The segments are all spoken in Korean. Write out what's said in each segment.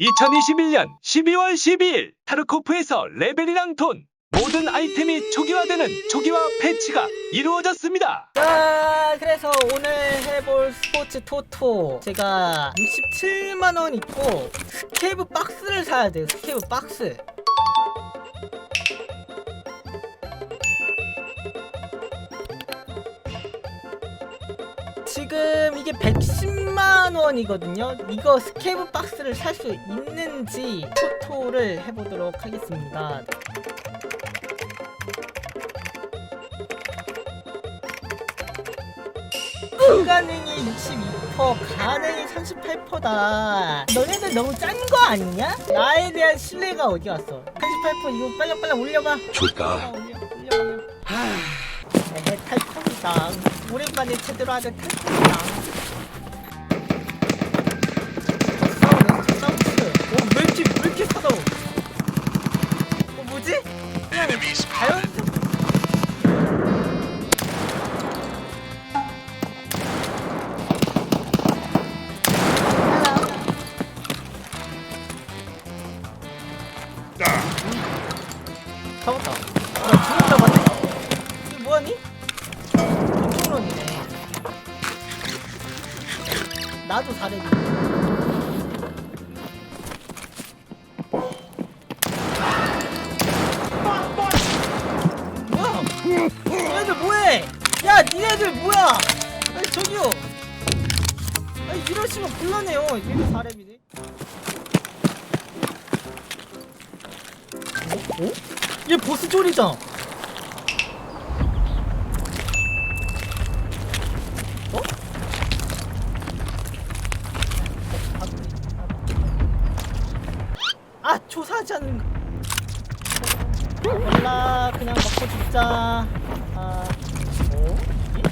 2021년 12월 12일 타르코프에서 레벨이랑 돈 모든 아이템이 초기화되는 초기화 패치가 이루어졌습니다. 자, 그래서 오늘 해볼 스포츠 토토. 제가 67만원 있고 스케이브 박스를 사야 돼요. 스케이브 박스 지금 이게 110만 원이거든요 이거 스케이브 박스를 살 수 있는지 토토를 해보도록 하겠습니다 불가능이 62%, 가능이 38%다. 너네들 너무 짠 거 아니냐? 나에 대한 신뢰가 어디 갔어? 38% 이거 빨리 빨리 올려봐. 아, 줄까? 올려, 올려, 올려. 네, 탈 콩이다. 오랜만에 제대로 하는 싸우지. 어, 왜 이렇게, 왜 이렇게 싸워? 어, 뭐지? 그냥 자연스럽 나도 잘해. 뭐야? 얘네들 뭐해? 야, 니네들 뭐야? 아니, 저기요. 아니, 이러시면 곤란해요. 얘도 잘해비네. 어? 어? 얘 보스 쫄이잖아. 아 조사하지 않는 거. 몰라 그냥 먹고 죽자. 아, 어? 이?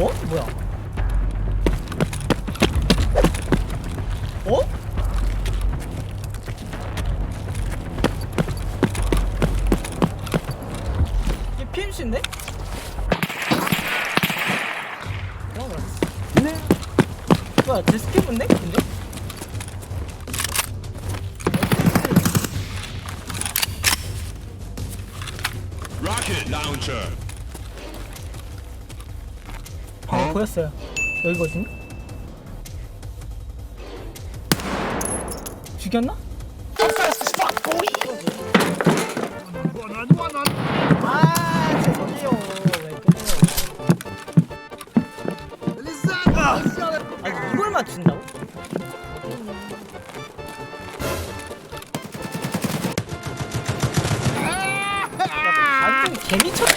어? 뭐야? 어? 이게 PMC인데? 네. 뭐야, 데스케브인데? 근데? Rocket launcher. 아, 보였어요. 여기거든요? 죽였나?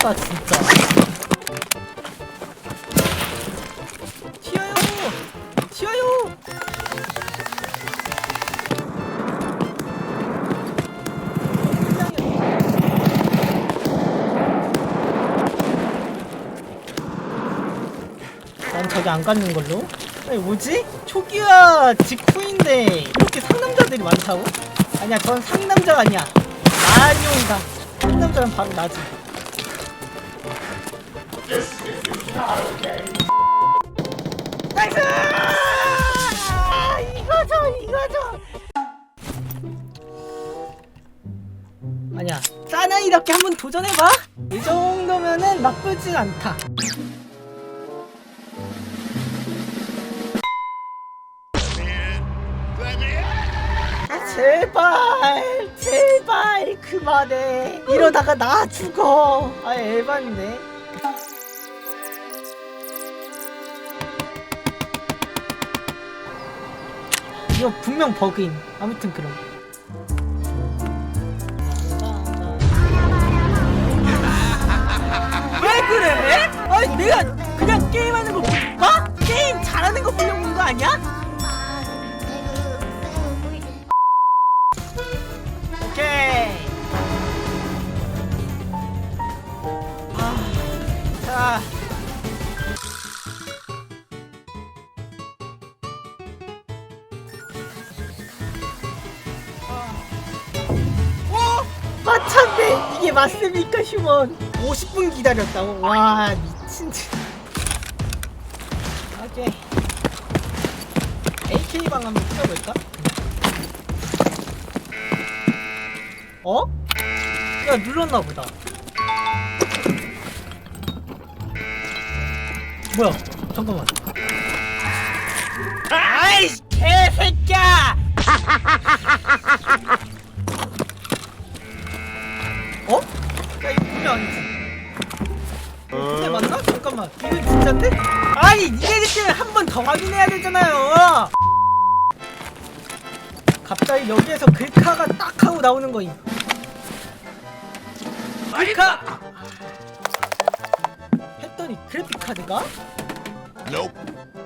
미쳤다, 진짜. 튀어요! 튀어요! 난 저기 안 갖는 걸로? 아니 뭐지? 초기화 직후인데 이렇게 상남자들이 많다고? 아니야 전 상남자가 아니야 마리오이다 상남자는 바로 나지 나이스! 아, 이거죠 이거죠! 아니야. 싸나 이렇게 한번 도전해봐. 이 정도면은 나쁘진 않다. 아, 제발 제발 그만해. 이러다가 나 죽어. 아 에반데 이거 분명 버그임 아무튼 그럼 왜 그래? 아니 내가 그냥 게임하는 거 봐? 게임 잘하는 거 보려고 온거 아니야? 맞습니까 휴먼 50분 기다렸다고 와 미친 오케이 방 한번 뛰어볼까? 어? 야 눌렀나 보다. 뭐야? 잠깐만. 아이씨 개새끼야! 아니지? 근데 맞나? 잠깐만 이거 진짠데? 아니 니네들 때문에 한번 더 확인해야 되잖아요 갑자기 여기에서 글카가 딱 하고 나오는 거임 글카! 했더니 그래픽 카드가 Nope.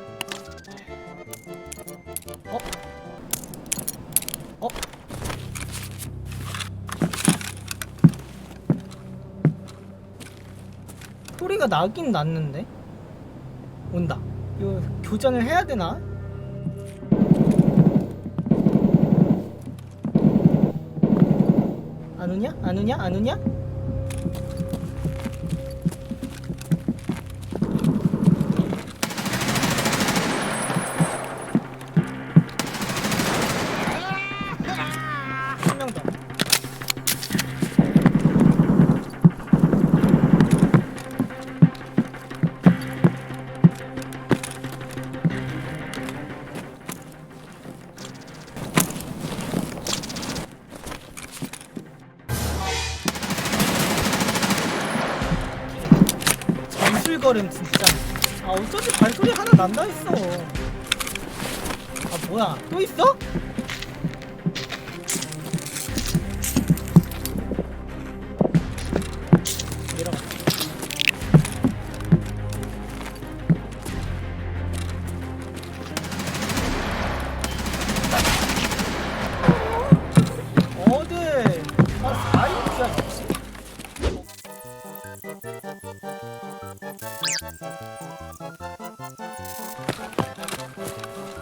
소리가 나긴 났는데 온다 이거 교전을 해야 되나? 안 오냐? 안 오냐? 안 오냐? 전술걸음 진짜. 아 어쩐지 발소리 하나 난다 했어. 아 뭐야? 또 있어?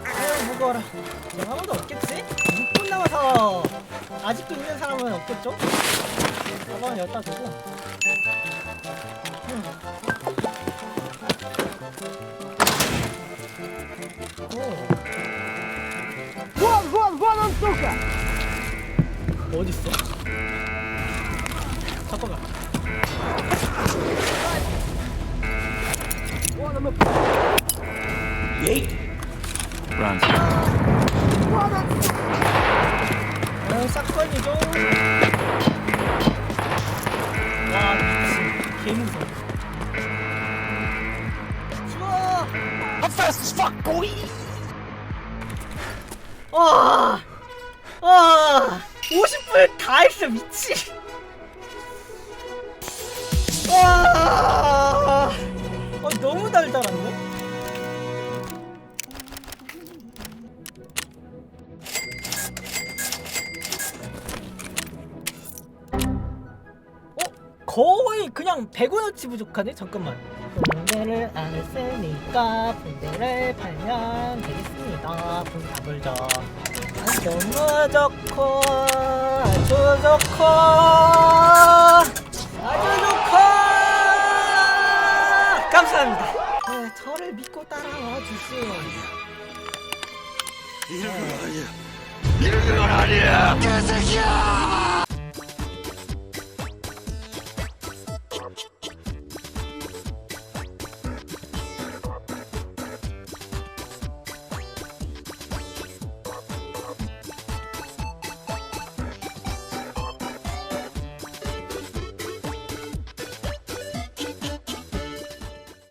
아유, 무거워라. 아무도 없겠지? 6분 남아서 아직도 있는 사람은 없겠죠? 가방을 열다 두고. 음. 오. 어딨어? 잠깐만. 어, 싹건이죠. 와, 미친. 개 무서워. 죽어! 와! 와! 50분 다 했어, 미친! 와! 어, 너무 달달한데? 어? 거의 그냥 100원어치 부족하네? 잠깐만 붕대를 안 했으니까 붕대를 팔면 되겠습니다 붕대 불죠 너무 좋고 아주 좋고 감사합니다 네, 저를 믿고 따라와 주시오 이런 건 아니야. 개새끼야!